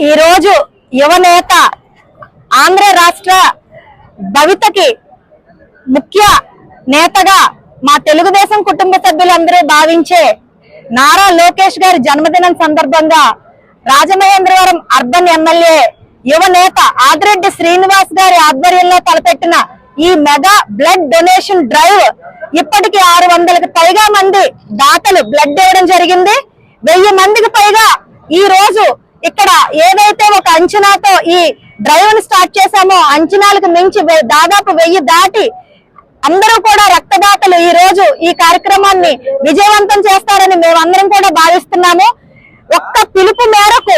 ఈరోజు యువనేత ఆంధ్ర రాష్ట్ర భవితకి ముఖ్య నేతగా మా తెలుగుదేశం కుటుంబ సభ్యులందరూ భావించే నారా లోకేష్ గారి జన్మదినం సందర్భంగా రాజమహేంద్రవరం అర్బన్ ఎమ్మెల్యే యువ నేత ఆదిరెడ్డి శ్రీనివాస్ గారి ఆధ్వర్యంలో తలపెట్టిన ఈ మెగా బ్లడ్ డొనేషన్ డ్రైవ్ ఇప్పటికి ఆరు వందలకు పైగా మంది దాతలు బ్లడ్ ఇవ్వడం జరిగింది. వెయ్యి మందికి పైగా ఈ రోజు ఇక్కడ ఏదైతే ఒక అంచనాతో ఈ డ్రైవ్ స్టార్ట్ చేశామో అంచనాలకు మించి దాదాపు వెయ్యి దాటి అందరూ కూడా రక్తదాతలు ఈ రోజు ఈ కార్యక్రమాన్ని విజయవంతం చేస్తారని మేమందరం కూడా భావిస్తున్నాము. ఒక్క పిలుపు మేరకు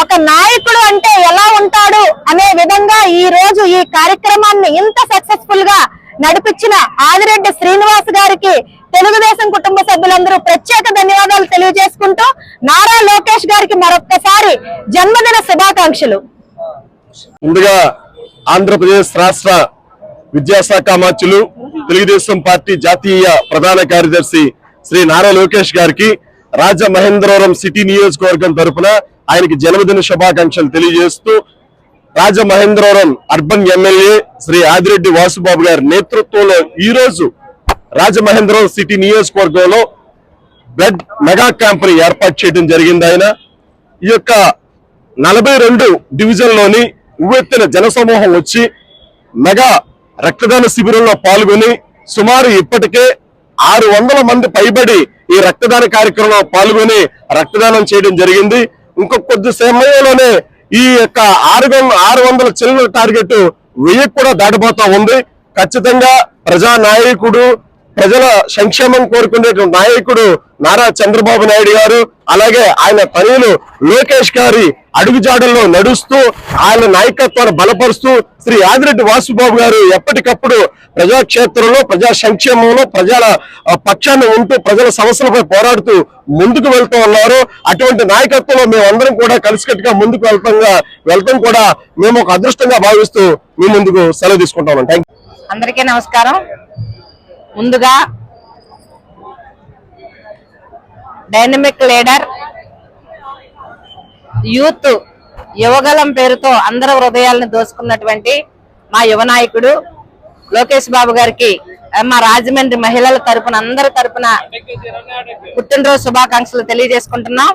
ఒక నాయకుడు అంటే ఎలా ఉంటాడు అనే విధంగా ఈ రోజు ఈ కార్యక్రమాన్ని ఇంత సక్సెస్ఫుల్గా నడిపించిన ఆదిరెడ్డి శ్రీనివాస్ గారికి తెలుగుదేశం కుటుంబ సభ్యులందరూ ప్రత్యేక ధన్యవాదాలు తెలియజేసుకుంటూ నారా లోకేష్ గారికి మరొక్కసారి జన్మదిన శుభాకాంక్షలు. ముందుగా ఆంధ్రప్రదేశ్ రాష్ట్ర విద్యాశాఖ మంత్రులు తెలుగుదేశం పార్టీ జాతీయ ప్రధాన కార్యదర్శి శ్రీ నారా లోకేష్ గారికి రాజమహేంద్రవరం సిటీ నియోజకవర్గం తరపున ఆయనకి జన్మదిన శుభాకాంక్షలు తెలియజేస్తూ రాజమహేంద్రవరం అర్బన్ ఎమ్మెల్యే శ్రీ ఆదిరెడ్డి వాసుబాబు గారి నేతృత్వంలో ఈ రోజు రాజమహేంద్రం సిటీ నియోజకవర్గంలో బ్లడ్ మెగా క్యాంప్ని ఏర్పాటు చేయడం జరిగింది ఆయన. ఈ యొక్క నలభై రెండు డివిజన్లోని ఉవ్వెత్తిన జనసమూహం వచ్చి మెగా రక్తదాన శిబిరంలో పాల్గొని సుమారు ఇప్పటికే ఆరు వందల మంది పైబడి ఈ రక్తదాన కార్యక్రమంలో పాల్గొని రక్తదానం చేయడం జరిగింది. ఇంకొక కొద్ది సమయంలోనే ఈ యొక్క ఆరు వందల ఆరు వందల చిల్లర టార్గెట్ వెయ్యి కూడా దాటిపోతా ఉంది. ఖచ్చితంగా ప్రజా నాయకుడు ప్రజల సంక్షేమం కోరుకునేటువంటి నాయకుడు నారా చంద్రబాబు నాయుడు గారు అలాగే ఆయన తనయులు లోకేష్ గారి అడుగుజాడల్లో నడుస్తూ ఆయన నాయకత్వాన్ని బలపరుస్తూ శ్రీ ఆదిరెడ్డి వాసుబాబు గారు ఎప్పటికప్పుడు ప్రజాక్షేత్రంలో ప్రజా సంక్షేమంలో ప్రజల పక్షాన్ని ఉంటూ ప్రజల సమస్యలపై పోరాడుతూ ముందుకు వెళ్తూ ఉన్నారు. అటువంటి నాయకత్వంలో మేమందరం కూడా కలిసికట్టుగా ముందుకు వెళ్తాంగా వెళ్తాం కూడా మేము ఒక అదృష్టంగా భావిస్తూ మీ ముందుకు సెలవు తీసుకుంటాం థ్యాంక్ అందరికీ నమస్కారం. ముందుగా డైనమిక్ లీడర్ యూత్ యువగలం పేరుతో అందరి హృదయాలను దోసుకున్నటువంటి మా యువ నాయకుడు లోకేష్ బాబు గారికి మా రాజమండ్రి మహిళల తరపున అందరి తరపున పుట్టినరోజు శుభాకాంక్షలు తెలియజేసుకుంటున్నాం.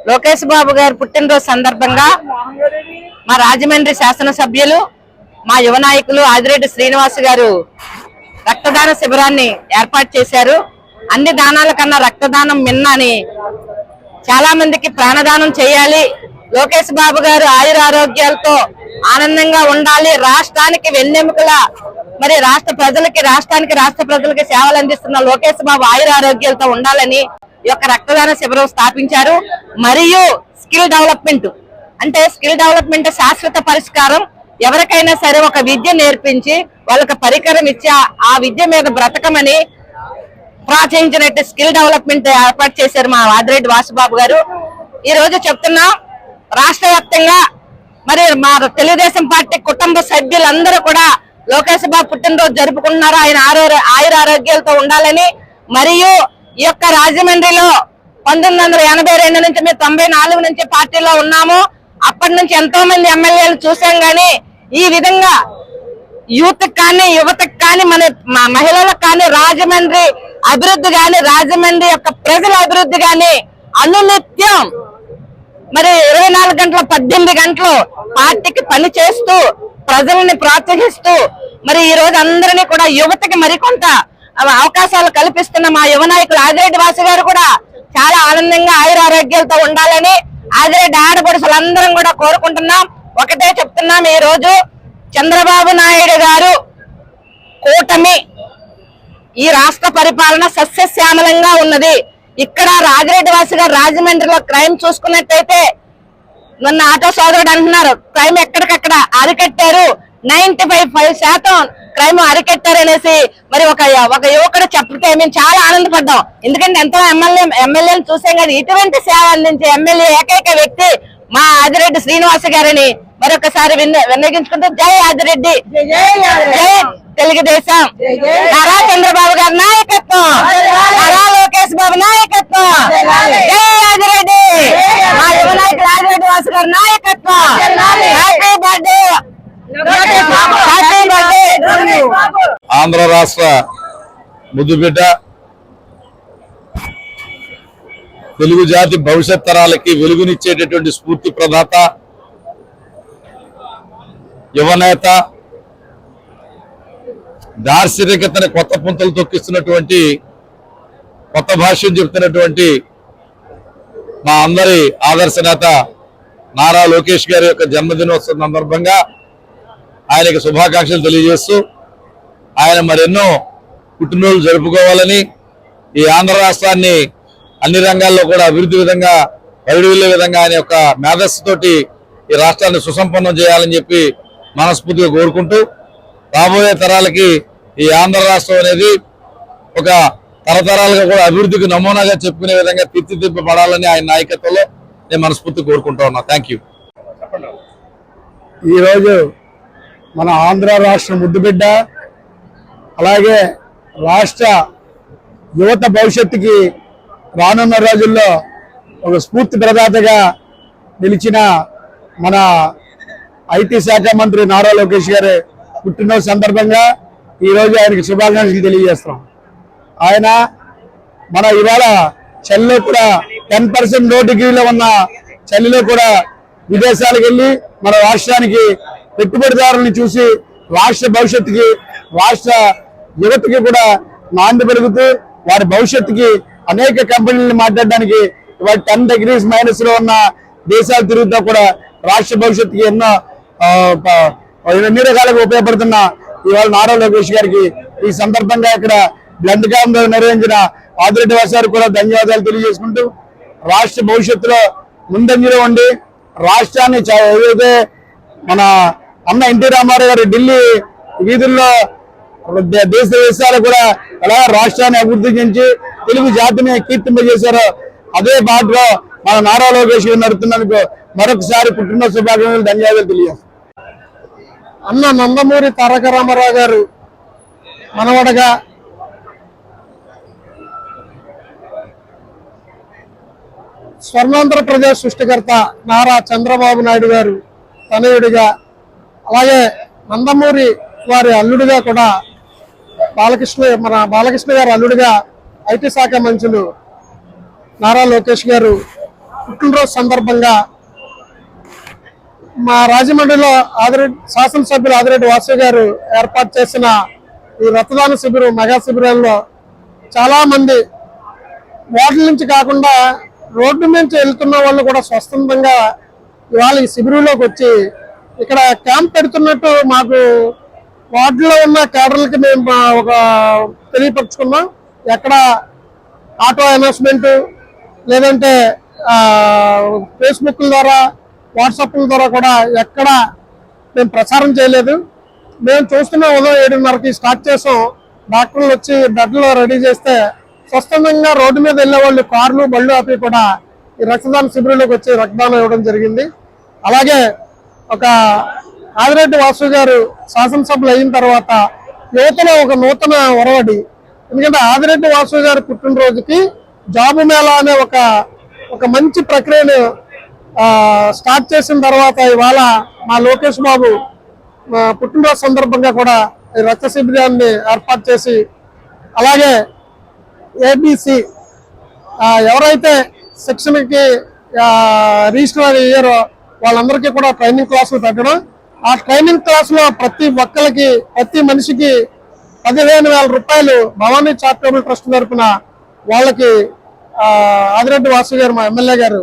లోకేష్ బాబు గారి పుట్టినరోజు సందర్భంగా మా రాజమండ్రి శాసనసభ్యులు మా యువ నాయకులు ఆదిరెడ్డి శ్రీనివాస్ గారు రక్తదాన శిబిరాన్ని ఏర్పాటు చేశారు. అన్ని దానాల కన్నా రక్తదానం మిన్న అని చాలా మందికి ప్రాణదానం చేయాలి. లోకేష్ బాబు గారు ఆయుర ఆరోగ్యాలతో ఆనందంగా ఉండాలి. రాష్ట్రానికి వెన్నెముకల మరి రాష్ట్ర ప్రజలకి రాష్ట్రానికి రాష్ట్ర ప్రజలకి సేవలు అందిస్తున్న లోకేష్ బాబు ఆయుర ఆరోగ్యాలతో ఉండాలని ఈ యొక్క రక్తదాన శిబిరం స్థాపించారు. మరియు స్కిల్ డెవలప్మెంట్ అంటే స్కిల్ డెవలప్మెంట్ శాశ్వత పరిష్కారం ఎవరికైనా సరే ఒక విద్య నేర్పించి వాళ్ళకి పరికరం ఇచ్చి ఆ- విద్య మీద బ్రతకమని ప్రోత్సహించినట్టు స్కిల్ డెవలప్మెంట్ ఏర్పాటు చేశారు మా వాదిరెడ్డి వాసుబాబు గారు. ఈ రోజు రాష్ట్ర వ్యాప్తంగా మరి మా తెలుగుదేశం పార్టీ కుటుంబ సభ్యులందరూ కూడా లోకేష్ బాబు పుట్టినరోజు జరుపుకుంటున్నారు. ఆయన ఆరో ఆయుర ఆరోగ్యాలతో ఉండాలని మరియు ఈ యొక్క రాజమండ్రిలో పంతొమ్మిది వందల ఎనభై రెండు నుంచి మేము తొంభై నాలుగు నుంచి పార్టీలో ఉన్నాము. అప్పటి నుంచి ఎంతో మంది ఎమ్మెల్యేలు చూసాం గానీ ఈ విధంగా యూత్ కానీ యువతకు కానీ మన మహిళలకు కానీ రాజమండ్రి అభివృద్ధి కానీ రాజమండ్రి యొక్క ప్రజల అభివృద్ధి కానీ అనునిత్యం మరి ఇరవై నాలుగు గంటల పద్దెనిమిది గంటలు పార్టీకి పని చేస్తూ ప్రజల్ని ప్రోత్సహిస్తూ మరి ఈ రోజు అందరినీ కూడా యువతకి మరికొంత అవకాశాలు కల్పిస్తున్న మా యువ నాయకులు ఆదిరెడ్డి వాసు గారు కూడా చాలా ఆనందంగా ఆయుర ఆరోగ్యాలతో ఉండాలని ఆదిరెడ్డి ఆడపడుసులందరం కూడా కోరుకుంటున్నాం. ఒకటే చెప్తున్నాం ఈ రోజు. చంద్రబాబు నాయుడు గారు కూటమి ఈ రాష్ట్ర పరిపాలన సస్యశ్యామలంగా ఉన్నది. ఇక్కడ రాజిరెడ్డి వాసి రాజమండ్రిలో క్రైమ్ చూసుకున్నట్టయితే మొన్న ఆటో సోదరుడు అంటున్నారు. క్రైమ్ ఎక్కడికక్కడ అరికట్టారు. నైన్టీ ఫైవ్ శాతం క్రైమ్ అరికట్టారు అనేసి మరి ఒక ఒక యువకుడు చెప్తే మేము చాలా ఆనందపడ్డాం. ఎందుకంటే ఎంతో ఎమ్మెల్యే ఎమ్మెల్యేలు చూసాం కానీ ఇటువంటి సేవ అందించే ఎమ్మెల్యే ఏకైక వ్యక్తి మా ఆదిరెడ్డి శ్రీనివాస గారిని మరొకసారి విన్న విన్నగించుకుంటూ జై ఆదిరెడ్డి. జై తెలుగుదేశం. నారా చంద్రబాబు గారి నాయకత్వం. నారా లోకేష్ బాబు నాయకత్వం. జై ఆదిరెడ్డి. మా యువ నాయకులు ఆదిరెడ్డి వాసు గారి నాయకత్వం. Happy birthday. Happy birthday. Andhra రాష్ట్ర ముద్దుబిడ్డ తెలుగు జాతి భవిష్యత్ తరాలకి వెలుగునిచ్చేటటువంటి స్ఫూర్తి ప్రదాత యువనేత దార్శనికతని కొత్త పుంతలు తొక్కిస్తున్నటువంటి కొత్త భాష్యం చెప్తున్నటువంటి మా అందరి ఆదర్శ నేత నారా లోకేష్ గారి యొక్క జన్మదినోత్సవం సందర్భంగా ఆయనకి శుభాకాంక్షలు తెలియజేస్తూ ఆయన మరెన్నో పుట్టినరోజులు జరుపుకోవాలని ఈ ఆంధ్ర రాష్ట్రాన్ని అన్ని రంగాల్లో కూడా అభివృద్ధి విధంగా పరిడిల్లే విధంగా ఆయన యొక్క మేధస్సుతోటి ఈ రాష్ట్రాన్ని సుసంపన్నం చేయాలని చెప్పి మనస్ఫూర్తిగా కోరుకుంటూ రాబోయే తరాలకి ఈ ఆంధ్ర రాష్ట్రం అనేది ఒక తరతరాలుగా కూడా అభివృద్ధికి నమూనాగా చెప్పుకునే విధంగా తీర్చిదిద్దపడాలని ఆయన నాయకత్వంలో నేను మనస్ఫూర్తి కోరుకుంటా ఉన్నా. థ్యాంక్ యూ ఈరోజు మన ఆంధ్ర రాష్ట్ర ముద్దుబిడ్డ అలాగే రాష్ట్ర యువత భవిష్యత్తుకి రానున్న రోజుల్లో ఒక స్ఫూర్తి ప్రదాతగా నిలిచిన మన ఐటీ శాఖ మంత్రి నారా లోకేష్ గారి పుట్టినరోజు సందర్భంగా ఈరోజు ఆయనకి శుభాకాంక్షలు తెలియజేస్తున్నాం. ఆయన మన ఇవాళ చలిలో కూడా టెన్ పర్సెంట్ నో డిగ్రీలో ఉన్న చలిలో కూడా విదేశాలకు వెళ్ళి మన రాష్ట్రానికి పెట్టుబడిదారులను చూసి రాష్ట్ర భవిష్యత్తుకి రాష్ట్ర యువతకి కూడా నాంది పెరుగుతూ వారి భవిష్యత్తుకి అనేక కంపెనీలను మాట్లాడడానికి ఇవాళ టెన్ డిగ్రీస్ మైనస్లో ఉన్న దేశాలు తిరుగుతా కూడా రాష్ట్ర భవిష్యత్తుకి ఎన్నో ఎన్ని రకాలుగా ఉపయోగపడుతున్న ఇవాళ నారా లోకేష్ గారికి ఈ సందర్భంగా ఇక్కడ బ్లడ్ క్యాంప్ నిర్వహించిన ఆదిరెడ్డి వాసారు కూడా ధన్యవాదాలు తెలియజేసుకుంటూ రాష్ట్ర భవిష్యత్తులో ముందంజలో ఉండి రాష్ట్రాన్ని ఏదైతే మన అన్న ఎన్టీ రామారావు గారు ఢిల్లీ వీధుల్లో దేశ దేశాలు కూడా ఎలా రాష్ట్రాన్ని అభివృద్ధి చెంది తెలుగు జాతిని కీర్తింపజేశారో. అదే బాటలో మన నారా లోకేష్ గారు నడుపుతున్నందుకు మరొకసారి పుట్టిన శుభాకాంక్షలు ధన్యవాదాలు తెలియజేస్తాం అన్న నందమూరి తారక రామారావు గారు మనవడగా స్వర్ణాంధ్రప్రదేశ్ సృష్టికర్త నారా చంద్రబాబు నాయుడు గారు తనయుడిగా అలాగే నందమూరి వారి అల్లుడిగా కూడా బాలకృష్ణ మన బాలకృష్ణ గారి అల్లుడిగా ఐటీ శాఖ మంత్రులు నారా లోకేష్ గారు పుట్టినరోజు సందర్భంగా మా రాజమండ్రిలో ఆదిరెడ్డి శాసనసభ్యులు ఆదిరెడ్డి వాసు గారు ఏర్పాటు చేసిన ఈ రక్తదాన శిబిరం మెగా శిబిరంలో చాలామంది వార్డుల నుంచి కాకుండా రోడ్డు నుంచి వెళ్తున్న వాళ్ళు కూడా స్వచ్ఛందంగా ఇవాళ ఈ శిబిరంలోకి వచ్చి ఇక్కడ క్యాంప్ పెడుతున్నట్టు మాకు వార్డులో ఉన్న కేడర్లకి మేము ఒక తెలియపరుచుకున్నాం. ఎక్కడ ఆటో అనౌన్స్మెంట్ లేదంటే ఫేస్బుక్ ద్వారా వాట్సాప్ల ద్వారా కూడా ఎక్కడ మేము ప్రచారం చేయలేదు. మేము చూస్తున్న ఉదయం ఏడున్నరకి స్టార్ట్ చేసాం. డాక్టర్లు వచ్చి బెడ్లు రెడీ చేస్తే స్వస్థందంగా రోడ్డు మీద వెళ్ళే వాళ్ళు కార్లు బళ్ళు ఆపి కూడా ఈ రక్తదాన శిబిరంలోకి వచ్చి రక్తదానం ఇవ్వడం జరిగింది. అలాగే ఒక ఆదిరెడ్డి వాసు గారు శాసనసభలు అయిన తర్వాత యువతలో ఒక నూతన ఒరవడి ఎందుకంటే ఆదిరెడ్డి వాసు గారి పుట్టినరోజుకి జాబు మేళా అనే ఒక ఒక మంచి ప్రక్రియను స్టార్ట్ చేసిన తర్వాత ఇవాళ మా లోకేష్ బాబు పుట్టినరోజు సందర్భంగా కూడా ఈ రక్త శిబిరాన్ని ఏర్పాటు చేసి అలాగే ఏబిసి ఎవరైతే శిక్షణకి రిజిస్టర్ అయ్యారో వాళ్ళందరికీ కూడా ట్రైనింగ్ క్లాసులు పెట్టడం. ఆ ట్రైనింగ్ క్లాసులో ప్రతి ఒక్కరికి ప్రతి మనిషికి పదిహేను వేల రూపాయలు భవానీ చారిటబుల్ ట్రస్ట్ తరపున వాళ్ళకి ఆదిరెడ్డి వాసు గారు మా ఎమ్మెల్యే గారు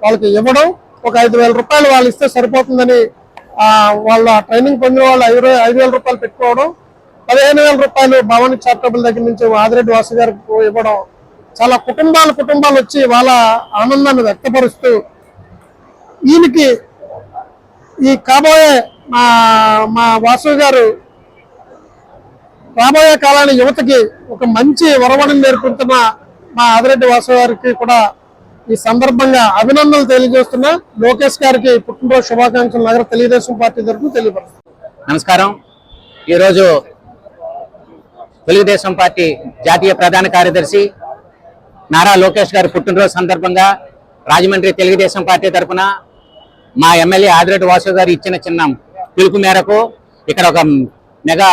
వాళ్ళకి ఇవ్వడం. ఒక ఐదు వేల రూపాయలు వాళ్ళు ఇస్తే సరిపోతుందని వాళ్ళ ట్రైనింగ్ పొందిన వాళ్ళు ఐదు ఐదు వేల రూపాయలు పెట్టుకోవడం. పదిహేను వేల రూపాయలు భవానీ చారిటబుల్ దగ్గర నుంచి ఆదిరెడ్డి వాసు గారికి ఇవ్వడం. చాలా కుటుంబాలు కుటుంబాలు వచ్చి వాళ్ళ ఆనందాన్ని వ్యక్తపరుస్తూ ఈయనకి ఈ కాబోయే మా మా వాసు గారు రాబోయే కాలాన్ని యువతకి ఒక మంచి వరవడిని నేర్పుతున్న మా ఆదిరెడ్డి వాసు గారికి కూడా ఈ సందర్భంగా అభినందనలు తెలియజేస్తున్నా. లోకేష్ గారికి పుట్టినరోజు శుభాకాంక్షలు. నగర తెలుగుదేశం పార్టీ తరఫున తెలియపరుస్తున్నాను నమస్కారం. ఈరోజు తెలుగుదేశం పార్టీ జాతీయ ప్రధాన కార్యదర్శి నారా లోకేష్ గారి పుట్టినరోజు సందర్భంగా రాజమండ్రి తెలుగుదేశం పార్టీ తరఫున మా ఎమ్మెల్యే ఆదిరెడ్డి వాసు గారు ఇచ్చిన చిన్న పిలుపు మేరకు ఇక్కడ ఒక మెగా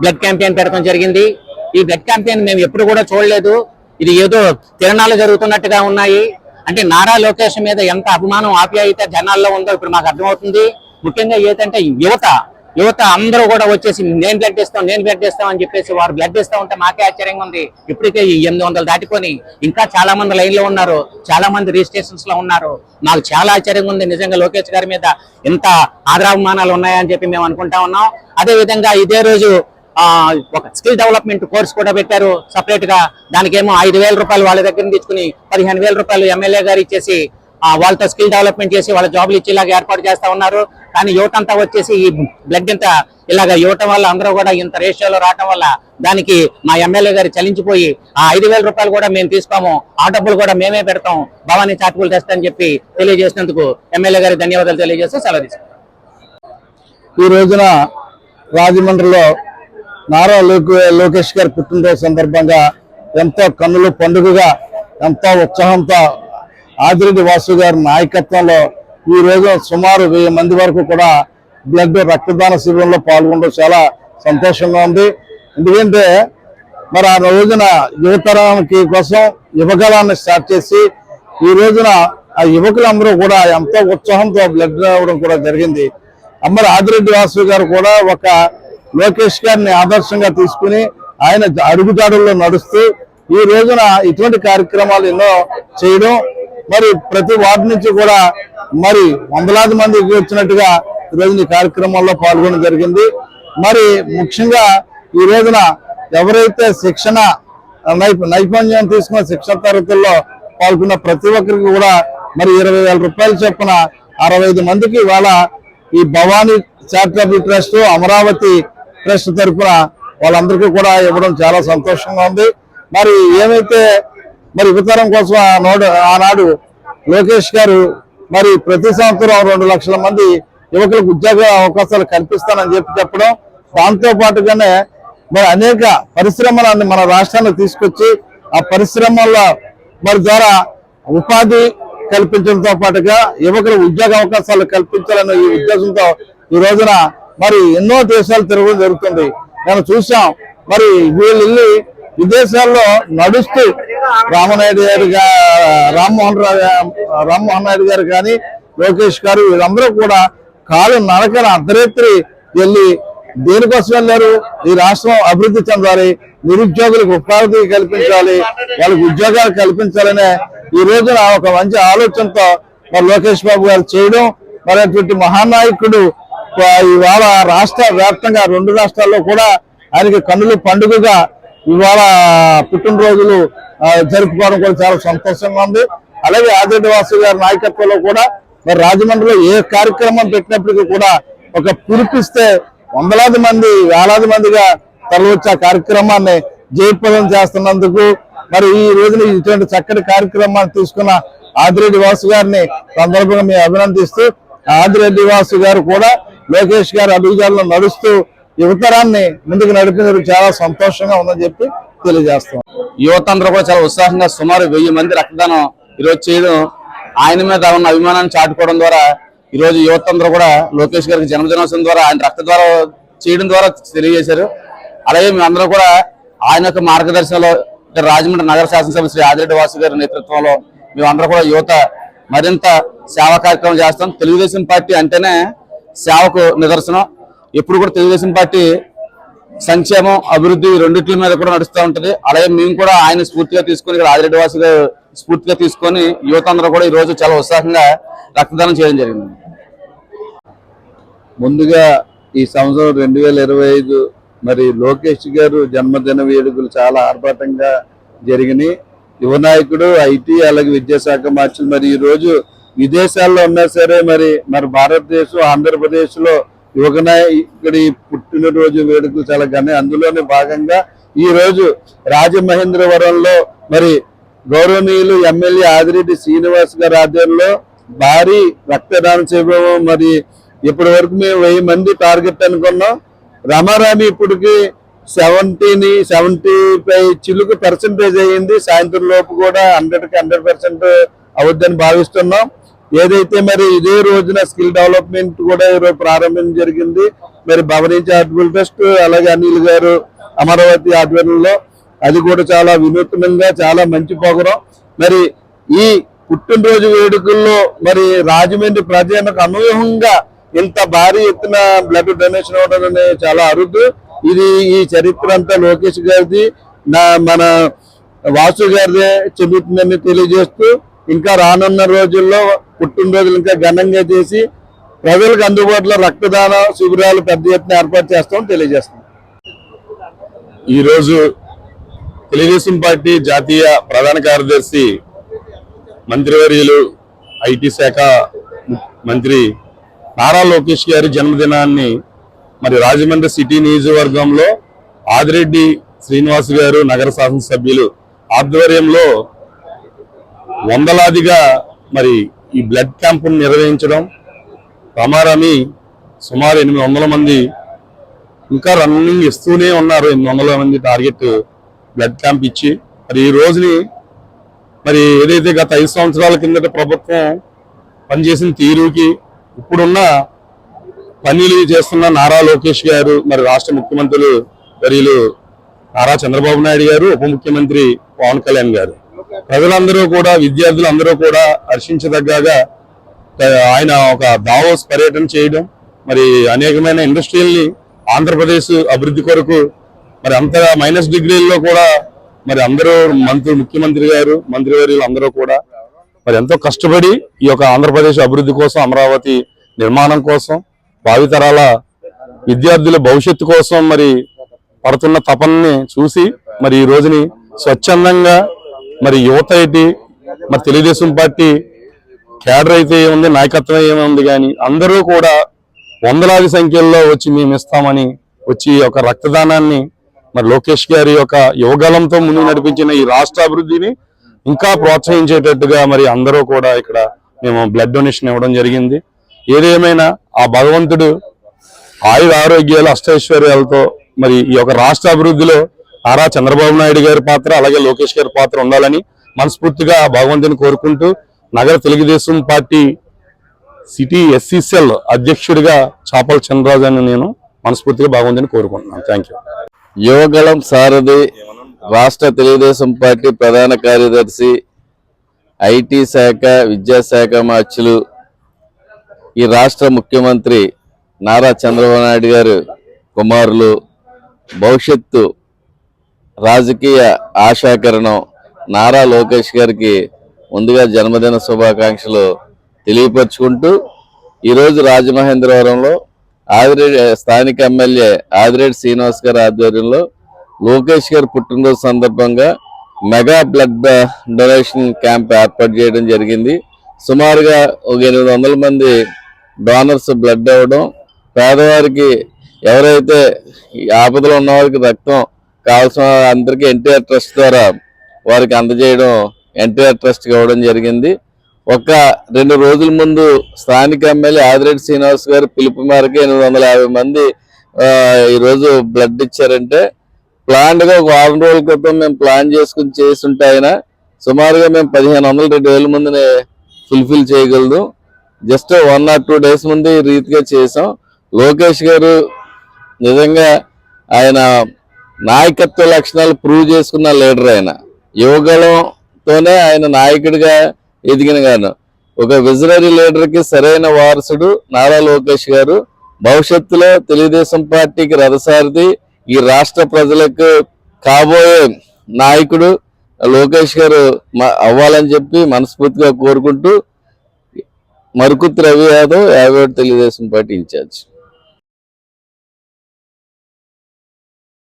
బ్లడ్ క్యాంపెయిన్ పెట్టడం జరిగింది. ఈ బ్లడ్ క్యాంపెయిన్ మేము ఎప్పుడు కూడా చూడలేదు. ఇది ఏదో తిరణాలు జరుగుతున్నట్టుగా ఉన్నాయి. అంటే నారా లోకేష్ మీద ఎంత అభిమానం ఆప్యాయత జనాల్లో ఉందో ఇప్పుడు మాకు అర్థమవుతుంది. ముఖ్యంగా ఏంటంటే యువత. యువత అందరూ కూడా వచ్చేసి నేను బ్లడ్ ఇస్తాం నేను బ్లడ్ ఇస్తాం అని చెప్పేసి వారు బ్లడ్ ఇస్తా ఉంటే మాకే ఆశ్చర్యంగా ఉంది. ఇప్పటికే ఎనిమిది వందలు దాటుకొని ఇంకా చాలా మంది లైన్లో ఉన్నారు చాలా మంది రిజిస్ట్రేషన్స్లో ఉన్నారు. మాకు చాలా ఆశ్చర్యంగా ఉంది. నిజంగా లోకేష్ గారి మీద ఇంత ఆదరాభిమానాలు ఉన్నాయని చెప్పి మేము అనుకుంటా ఉన్నాం. అదే విధంగా ఇదే రోజు ఆ ఒక స్కిల్ డెవలప్మెంట్ కోర్స్ కూడా పెట్టారు. సపరేట్గా దానికేమో ఐదు వేల రూపాయలు వాళ్ళ దగ్గర తీసుకుని పదిహేను వేల రూపాయలు ఎమ్మెల్యే గారు ఇచ్చేసి వాళ్ళతో స్కిల్ డెవలప్మెంట్ చేసి వాళ్ళ జాబ్లు ఇచ్చేలాగా ఏర్పాటు చేస్తా ఉన్నారు. కానీ యువత అంతా వచ్చేసి ఈ బ్లడ్ ఇంత ఇలాగ ఇవ్వటం వల్ల అందరూ కూడా ఇంత రేషియోలో రావటం వల్ల దానికి మా ఎమ్మెల్యే గారు చలించిపోయి ఆ ఐదు వేల రూపాయలు కూడా మేము తీసుకోము ఆ డబ్బులు కూడా మేమే పెడతాం భవానీ చాటుకులు తెస్తా అని చెప్పి తెలియజేసినందుకు ఎమ్మెల్యే గారి ధన్యవాదాలు తెలియజేస్తూ సెలవు తీసుకున్నాం ఈ రోజున రాజమండ్రిలో నారా లోకే లోకేష్ గారి పుట్టినరోజు సందర్భంగా ఎంతో కన్నుల పండుగగా ఎంతో ఉత్సాహంతో ఆదిరెడ్డి వాసు గారి నాయకత్వంలో ఈ రోజు సుమారు వెయ్యి మంది వరకు కూడా బ్లడ్ రక్తదాన శిబిరంలో పాల్గొనడం చాలా సంతోషంగా ఉంది. ఎందుకంటే మరి ఆ రోజున యువతరానికి కోసం యువగలాన్ని స్టార్ట్ చేసి ఈ రోజున ఆ యువకులందరూ కూడా ఎంతో ఉత్సాహంతో బ్లడ్ రావడం కూడా జరిగింది. అమ్మరు ఆదిరెడ్డి వాసు గారు కూడా ఒక లోకేష్ గారిని ఆదర్శంగా తీసుకుని ఆయన అడుగుదాడుల్లో నడుస్తూ ఈ రోజున ఇటువంటి కార్యక్రమాలు ఎన్నో చేయడం మరి ప్రతి వార్డు నుంచి కూడా మరి వందలాది మంది వచ్చినట్టుగా ఈరోజు ఈ కార్యక్రమాల్లో పాల్గొనడం జరిగింది. మరి ముఖ్యంగా ఈ రోజున ఎవరైతే శిక్షణ నైపుణ్యం తీసుకున్న శిక్షణ తరగతుల్లో పాల్గొన్న ప్రతి ఒక్కరికి కూడా మరి ఇరవై వేల రూపాయలు చొప్పున అరవై ఐదు మందికి ఇవాళ ఈ Bhavani charitable trust Amaravati trust తరఫున వాళ్ళందరికీ కూడా ఇవ్వడం చాలా సంతోషంగా ఉంది. మరి ఏమైతే మరి యువతరం కోసం ఆనాడు ఆనాడు లోకేష్ గారు మరి ప్రతి సంవత్సరం రెండు లక్షల మంది యువకులకు ఉద్యోగ అవకాశాలు కల్పిస్తానని చెప్పి చెప్పడం దాంతో పాటుగానే మరి అనేక పరిశ్రమలను మన రాష్ట్రానికి తీసుకొచ్చి ఆ పరిశ్రమల మరి ద్వారా ఉపాధి కల్పించడంతో పాటుగా యువకులకు ఉద్యోగ అవకాశాలు కల్పించాలన్న ఈ ఉద్దేశంతో ఈ రోజున మరి ఎన్నో దేశాలు తిరగడం జరుగుతుంది. మనం చూసాం మరి వీళ్ళు విదేశాల్లో నడుస్తూ రామనాయుడు గారు రామ్మోహన్ రావు రామ్మోహన్ నాయుడు గారు కానీ లోకేష్ గారు వీళ్ళందరూ కూడా కాలు నడకన అర్ధరాత్రి వెళ్ళి దేనికోసం వెళ్ళారు? ఈ రాష్ట్రం అభివృద్ధి చెందాలి నిరుద్యోగులకు ఉపాధి కల్పించాలి వాళ్ళకి ఉద్యోగాలు కల్పించాలనే ఈ రోజున ఒక మంచి ఆలోచనతో మరి లోకేష్ బాబు గారు చేయడం మరి అటువంటి మహానాయకుడు ఇవాళ రాష్ట్ర వ్యాప్తంగా రెండు రాష్ట్రాల్లో కూడా ఆయనకి కన్నులు పండుగగా ఇవాళ పుట్టినరోజులు జరుపుకోవడం కూడా చాలా సంతోషంగా ఉంది. అలాగే ఆదిరెడ్డి వాసు గారి నాయకత్వంలో కూడా మరి రాజమండ్రిలో ఏ కార్యక్రమం పెట్టినప్పటికీ కూడా ఒక పిలిపిస్తే వందలాది మంది వేలాది మందిగా తరలివచ్చే ఆ కార్యక్రమాన్ని జయప్రదం చేస్తున్నందుకు మరి ఈ రోజున ఇటువంటి చక్కటి కార్యక్రమాన్ని తీసుకున్న ఆదిరెడ్డి వాసు గారిని సందర్భంగా మేము అభినందిస్తూ ఆదిరెడ్డి వాసు గారు కూడా లోకేష్ గారి అడుగుజాలలో నడుస్తూ యువతరాన్ని ముందుకు నడిపినందుకు చాలా సంతోషంగా ఉందని చెప్పి తెలియజేస్తాం యువత అందరూ కూడా చాలా ఉత్సాహంగా సుమారు వెయ్యి మంది రక్తదానం ఈరోజు చేయడం ఆయన మీద ఉన్న అభిమానాన్ని చాటుకోవడం ద్వారా ఈరోజు యువత అందరూ కూడా లోకేష్ గారికి జన్మదినోత్సవం ద్వారా ఆయన రక్త ద్వారా చేయడం ద్వారా తెలియజేశారు. అలాగే మేమందరం కూడా ఆయన యొక్క మార్గదర్శనంలో రాజమండ్రి నగర శాసనసభ శ్రీ ఆదిరెడ్డి వాసు గారి నేతృత్వంలో మేమందరం కూడా యువత మరింత సేవా కార్యక్రమం చేస్తాం. తెలుగుదేశం పార్టీ అంటేనే సేవకు నిదర్శనం. ఎప్పుడు కూడా తెలుగుదేశం పార్టీ సంక్షేమం అభివృద్ధి రెండింటి మీద కూడా నడుస్తూ ఉంటుంది. అలాగే మేము కూడా ఆయన స్ఫూర్తిగా తీసుకొని ఇక్కడ ఆదిరెడ్డి స్ఫూర్తిగా తీసుకొని యువత అందరూ కూడా ఈ రోజు చాలా ఉత్సాహంగా రక్తదానం చేయడం జరిగింది. ముందుగా ఈ సంవత్సరం రెండు వేల ఇరవై ఐదు మరి లోకేష్ గారు జన్మదిన వేడుకలు చాలా ఆర్భాటంగా జరిగినాయి. యువ నాయకుడు ఐటీ అలాగే విద్యాశాఖ మార్చులు మరి ఈ రోజు విదేశాల్లో ఉన్నా సరే మరి మరి భారతదేశం ఆంధ్రప్రదేశ్లో లో ఇక్కడ పుట్టినరోజు వేడుకలు చాలా ఘన అందులోనే భాగంగా ఈ రోజు రాజమహేంద్రవరంలో మరి గౌరవనీయులు ఎమ్మెల్యే ఆదిరెడ్డి శ్రీనివాస్ గారి ఆధ్వర్యంలో భారీ రక్తదాన శిబిరం మరి ఇప్పటి వరకు మేము వెయ్యి మంది టార్గెట్ అనుకున్నాం. రమారామి ఇప్పటికి సెవెంటీని సెవెంటీ ఫైవ్ చిలుకు పర్సెంటేజ్ అయ్యింది. సాయంత్రం లోపు కూడా హండ్రెడ్కి హండ్రెడ్ పర్సెంట్ అవుద్దని భావిస్తున్నాం. ఏదైతే మరి ఇదే రోజున స్కిల్ డెవలప్మెంట్ కూడా ఈరోజు ప్రారంభం జరిగింది మరి భవనీ చారిటబుల్ ట్రస్ట్ అలాగే అనిల్ గారు అమరావతి ఆధ్వర్యంలో అది కూడా చాలా వినూత్నంగా చాలా మంచి ప్రోగ్రాం. మరి ఈ పుట్టినరోజు వేడుకల్లో మరి రాజమండ్రి ప్రజలకు అనూహ్యంగా ఇంత భారీ ఎత్తున బ్లడ్ డొనేషన్ అవ్వడం అనేది చాలా అరుదు. ఇది ఈ చరిత్ర అంతా లోకేష్ గారిది. నా మన వాసు గారిదే చెబుతుందని తెలియజేస్తూ ఇంకా రానున్న రోజుల్లో పుట్టినరోజులు ఇంకా ఘనంగా చేసి ప్రజలకు అందుబాటులో రక్తదాన శిబిరాలు పెద్ద ఎత్తున ఏర్పాటు చేస్తామని తెలియజేస్తాం ఈరోజు తెలుగుదేశం పార్టీ జాతీయ ప్రధాన కార్యదర్శి మంత్రివర్యులు ఐటీ శాఖ మంత్రి నారా లోకేష్ గారి జన్మదినాన్ని మరి రాజమండ్రి సిటీ నియోజకవర్గంలో ఆదిరెడ్డి శ్రీనివాస్ గారు నగర శాసనసభ్యులు ఆధ్వర్యంలో వందలాదిగా మరి ఈ బ్లడ్ క్యాంపును నిర్వహించడం రమారమి సుమారు ఎనిమిది వందల మంది ఇంకా రన్నింగ్ ఇస్తూనే ఉన్నారు. ఎనిమిది వందల మంది టార్గెట్ బ్లడ్ క్యాంప్ ఇచ్చి మరి ఈ రోజుని మరి ఏదైతే గత ఐదు సంవత్సరాల కిందట ప్రభుత్వం పనిచేసిన తీరుకి ఇప్పుడున్న పనులు చేస్తున్న నారా లోకేష్ గారు మరి రాష్ట్ర ముఖ్యమంత్రులు వర్యులు నారా చంద్రబాబు నాయుడు గారు ఉప ముఖ్యమంత్రి పవన్ కళ్యాణ్ గారు. ప్రజలందరూ కూడా విద్యార్థులు అందరూ కూడా హర్షించదగ్గగా ఆయన ఒక దావోస్ పర్యటన చేయడం మరి అనేకమైన ఇండస్ట్రీల్ని ఆంధ్రప్రదేశ్ అభివృద్ధి కొరకు మరి అంత మైనస్ డిగ్రీల్లో కూడా మరి అందరూ మంత్రి ముఖ్యమంత్రి గారు మంత్రివర్యులు అందరూ కూడా మరి ఎంతో కష్టపడి ఈ యొక్క ఆంధ్రప్రదేశ్ అభివృద్ధి కోసం అమరావతి నిర్మాణం కోసం భావితరాల విద్యార్థుల భవిష్యత్తు కోసం మరి పడుతున్న తపనని చూసి మరి ఈ రోజుని స్వచ్ఛందంగా మరి యువత ఏంటి? మరి తెలుగుదేశం పార్టీ కేడర్ అయితే ఏముంది నాయకత్వం ఏముంది కానీ అందరూ కూడా వందలాది సంఖ్యల్లో వచ్చి మేము ఇస్తామని వచ్చి ఈ యొక్క రక్తదానాన్ని మరి లోకేష్ గారి యొక్క యువగలంతో ముందు నడిపించిన ఈ రాష్ట్ర అభివృద్ధిని ఇంకా ప్రోత్సహించేటట్టుగా మరి అందరూ కూడా ఇక్కడ మేము బ్లడ్ డొనేషన్ ఇవ్వడం జరిగింది. ఏదేమైనా ఆ భగవంతుడు ఆయుర ఆరోగ్యాలు అష్టైశ్వర్యాలతో మరి ఈ యొక్క రాష్ట్ర అభివృద్ధిలో నారా చంద్రబాబు నాయుడు గారి పాత్ర అలాగే లోకేష్ గారి పాత్ర ఉండాలని మనస్ఫూర్తిగా భగవంతుని కోరుకుంటూ నగర తెలుగుదేశం పార్టీ సిటీ ఎస్సీసీఎల్ అధ్యక్షుడిగా చాపల చంద్రరాజు అని నేను మనస్ఫూర్తిగా భగవంతుని కోరుకుంటున్నాను. థ్యాంక్ యూ యువగళం సారథి రాష్ట్ర తెలుగుదేశం పార్టీ ప్రధాన కార్యదర్శి ఐటీ శాఖ విద్యాశాఖ మార్చులు ఈ రాష్ట్ర ముఖ్యమంత్రి నారా చంద్రబాబు నాయుడు గారు కుమారులు భవిష్యత్తు రాజకీయ ఆశాకరణం నారా లోకేష్ గారికి ముందుగా జన్మదిన శుభాకాంక్షలు తెలియపరుచుకుంటూ ఈరోజు రాజమహేంద్రవరంలో ఆదిరెడ్డి స్థానిక ఎమ్మెల్యే ఆదిరెడ్డి శ్రీనివాస్ గారి ఆధ్వర్యంలో లోకేష్ గారి పుట్టినరోజు సందర్భంగా మెగా బ్లడ్ డొనేషన్ క్యాంప్ ఏర్పాటు చేయడం జరిగింది. సుమారుగా ఒక ఎనిమిది వందల మంది డోనర్స్ బ్లడ్ అవ్వడం పేదవారికి ఎవరైతే ఆపదలో ఉన్నవారికి రక్తం కావాల్సిన అందరికీ ఎన్టీఆర్ ట్రస్ట్ ద్వారా వారికి అందజేయడం ఎన్టీఆర్ ట్రస్ట్కి ఇవ్వడం జరిగింది. ఒక రెండు రోజుల ముందు స్థానిక ఎమ్మెల్యే ఆదిరెడ్డి శ్రీనివాస్ గారు పిలుపు మేరకు ఎనిమిది వందల యాభై మంది ఈరోజు బ్లడ్ ఇచ్చారంటే ప్లాన్డ్గా ఒక వారం రోజుల క్రితం మేము ప్లాన్ చేసుకుని చేస్తుంటే ఆయన సుమారుగా మేము పదిహేను వందల రెండు వేల మందిని ఫుల్ఫిల్ చేయగలదు. Just one or two days ముందు ఈ రీతిగా చేసాం లోకేష్ గారు నిజంగా ఆయన నాయకత్వ లక్షణాలు ప్రూవ్ చేసుకున్న లీడర్ ఆయన. యువగలంతోనే ఆయన నాయకుడిగా ఎదిగిన గాను. ఒక విజనరీ లీడర్కి సరైన వారసుడు నారా లోకేష్ గారు. భవిష్యత్తులో తెలుగుదేశం పార్టీకి రథసారిది ఈ రాష్ట్ర ప్రజలకు కాబోయే నాయకుడు లోకేష్ గారు అవ్వాలని చెప్పి మనస్ఫూర్తిగా కోరుకుంటూ మరుకుత్ రవి యాదవ్ యాభై తెలుగుదేశం పార్టీ ఇన్ఛార్జ్.